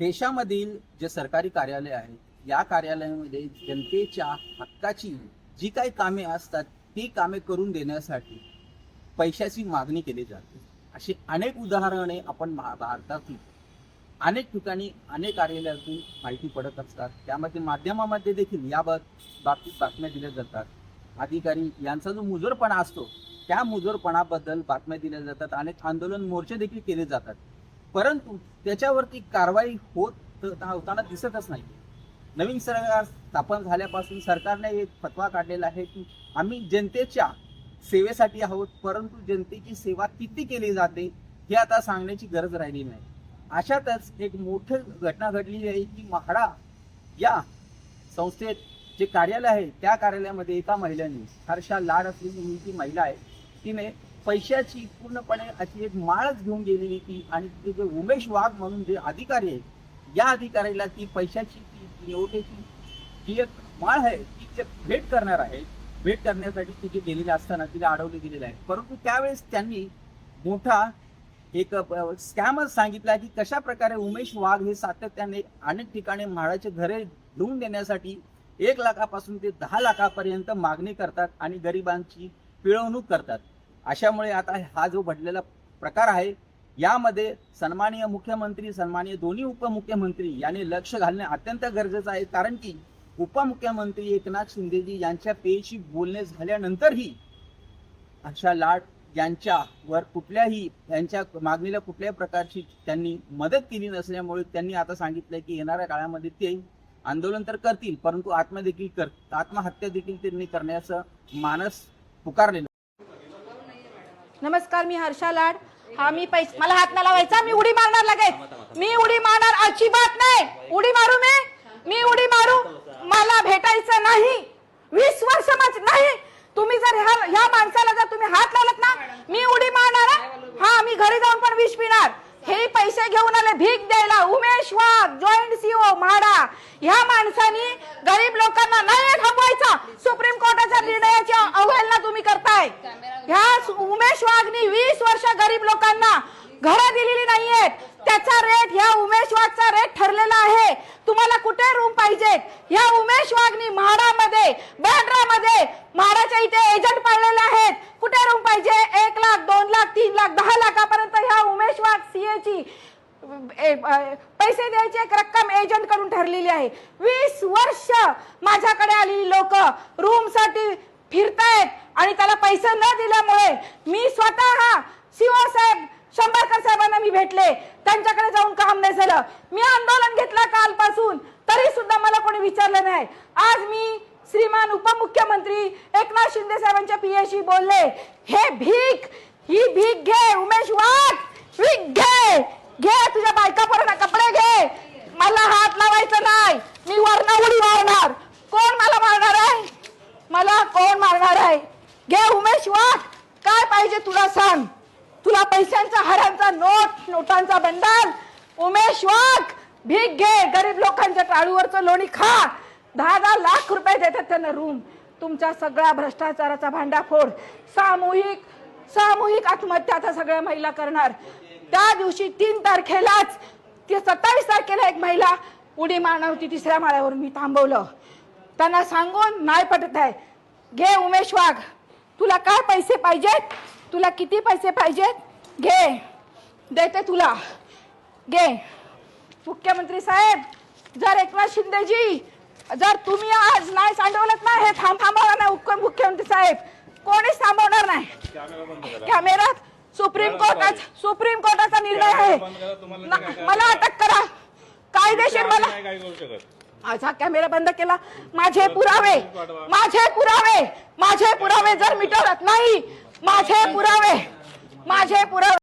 देशामधील जे सरकारी कार्यालय आहेत या कार्यालयामध्ये जनतेच्या हक्काची जी काही कामे असतात ती कामे करून देण्यासाठी पैशाची मागणी केली जाते. अशी अनेक उदाहरणे आपण भारतातील. अनेक ठिकाणी अनेक कार्यालयातून माहिती पडत असतात. त्यामध्ये माध्यमामध्ये देखील याबाबत बाबतीत बातम्या दिल्या जातात. अधिकारी यांचा जो मुजोरपणा असतो त्या मुजोरपणाबद्दल बातम्या दिल्या जातात अनेक आंदोलन मोर्चे देखील केले जातात. परंतु त्याच्यावरती कारवाई होत होताना दिसतच नाही. नवीन सरकार स्थापन झाल्यापासून सरकारने एक फतवा काढलेला आहे की आम्ही जनतेच्या सेवेसाठी आहोत परंतु जनतेची सेवा किती केली जाते हे आता सांगण्याची गरज राहिली नाही. अशातच एक मोठी घटना घडली आहे की म्हाडा या संस्थेत जे कार्यालय आहे त्या कार्यालयामध्ये एका महिलेने हर्षा लाड असलेली ही जी महिला आहे तिने पैशाची पूर्णपणे अशी एक माळच घेऊन गेलेली ती आणि तिथे जे उमेश वाघ म्हणून जे अधिकारी आहेत या अधिकाऱ्याला ती पैशाची ती निवडण्याची जी एक माळ आहे ती ते भेट करणार आहे भेट करण्यासाठी तिथे गेलेली असताना तिला अडवले गेलेलं आहे परंतु त्यावेळेस त्यांनी मोठा एक स्कॅमच सांगितला की कशा प्रकारे उमेश वाघ हे सातत्याने अनेक ठिकाणी म्हाडाचे घरे धुवून देण्यासाठी एक लाखापासून ते दहा लाखापर्यंत मागणी करतात आणि गरिबांची पिळवणूक करतात. अशामुळे आता हा जो घडलेला प्रकार आहे यामध्ये सन्माननीय मुख्यमंत्री सन्माननीय दोन्ही उपमुख्यमंत्री यांनी लक्ष घालणे अत्यंत गरजेचं आहे. कारण की उपमुख्यमंत्री एकनाथ शिंदेजी यांच्या पेशी बोलणे झाल्यानंतरही अशा लाट यांच्यावर कुठल्याही यांच्या मागणीला कुठल्याही प्रकारची त्यांनी मदत केली नसल्यामुळे त्यांनी आता सांगितलं की येणाऱ्या काळामध्ये ते आंदोलन तर करतील परंतु आत्मदेखील कर आत्महत्या देखील त्यांनी करण्याचं मानस पुकारलेलं नमस्कार मी हर्षा लाड. हा मी पैसे मला हात ना लावायचा मी उडी मारणार लगेच. मी उडी मारणार अजिबात नाही. उडी मारू मी? मी उडी मारू? मला भेटायचं नाही. वीस वर्ष माझ नाही. तुम्ही जर ह्या ह्या माणसाला जर तुम्ही हात लावलात ना मी उडी मारणार हा. मी घरी जाऊन पण विष पिणार. हे पैसे घेऊन आले भीक द्यायला. Umesh Wagh joint CO MHADA. ह्या माणसानी गरीब लोकांना नाही थांबवायचा. सुप्रीम कोर्टाच्या निर्णयाची अवहेलना तुम्ही करताय ह्या उमेश वाघनी वीस वर्ष गरीब लोकांना घरं दिलेली नाहीयेत. त्याचा रेट ह्या उमेश वाघचा रेट ठरलेला आहे. तुम्हाला कुठे रूम पाहिजेत ह्या उमेश वाघनी म्हाडामध्ये बँड्रामध्ये म्हाडाच्या इथे एजंट पाळलेले आहेत. कुठे रूम पाहिजे? एक लाख दोन लाख तीन लाख दहा लाखापर्यंत ह्या उमेश वाघ सीएची ए- पैसे द्यायची एक रक्कम एजंटकडून ठरलेली आहे. वीस वर्ष माझ्याकडे आलेली लोक रूमसाठी फिरतायत. आणि त्याला पैसे न दिल्यामुळे मी स्वतः सीओ साहेब शंभरकर साहेबांना मी भेटले. त्यांच्याकडे जाऊन काम नाही झालं. मी आंदोलन घेतलं कालपासून. तरी सुद्धा मला कोणी विचारलं नाही. आज मी श्रीमान उपमुख्यमंत्री एकनाथ शिंदे साहेबांच्या पियाशी बोलले. हे भीक ही भीक घे उमेश वाघ. भीक घे. घे तुझ्या बायका पोरांना कपडे घे. मला हात लावायचं नाही. मी वरणा उडी मारणार. कोण मला मारणार आहे? मला कोण मारणार आहे? घे उमेश वाघ काय पाहिजे तुला सांग. तुला पैशांचा हारांचा नोट नोटांचा बंडल. उमेश वाघ भीक घे. गरीब लोकांच्या टाळूवरचं लोणी खा. दहा दहा लाख रुपये देतात त्यांना रूम तुमचा सगळा भ्रष्टाचाराचा भांडाफोड. सामूहिक सामूहिक आत्महत्या आता सगळ्या महिला करणार. त्या दिवशी तीन तारखेलाच ते सत्तावीस तारखेला एक महिला उडी मारणार होती तिसऱ्या माळ्यावरून मी थांबवलं. त्यांना सांगून नाही पटत आहे. घे उमेश वाघ तुला काय पैसे पाहिजेत? तुला किती पैसे पाहिजेत? घे. देते तुला. घे. मुख्यमंत्री साहेब जर एकनाथ शिंदेजी जर तुम्ही आज नाही सांडवलं ना हे थांब थांबवणार नाही मुख्यमंत्री साहेब. कोणीच थांबवणार नाही. कॅमेरात सुप्रीम कोर्टात सुप्रीम कोर्टाचा निर्णय आहे. मला अटक करा. कायदेशीर मला माझा कॅमेरा बंद केला. माझे पुरावे माझे पुरावे माझे पुरावे जर मिटवत नाही माझे पुरावे माझे पुरावे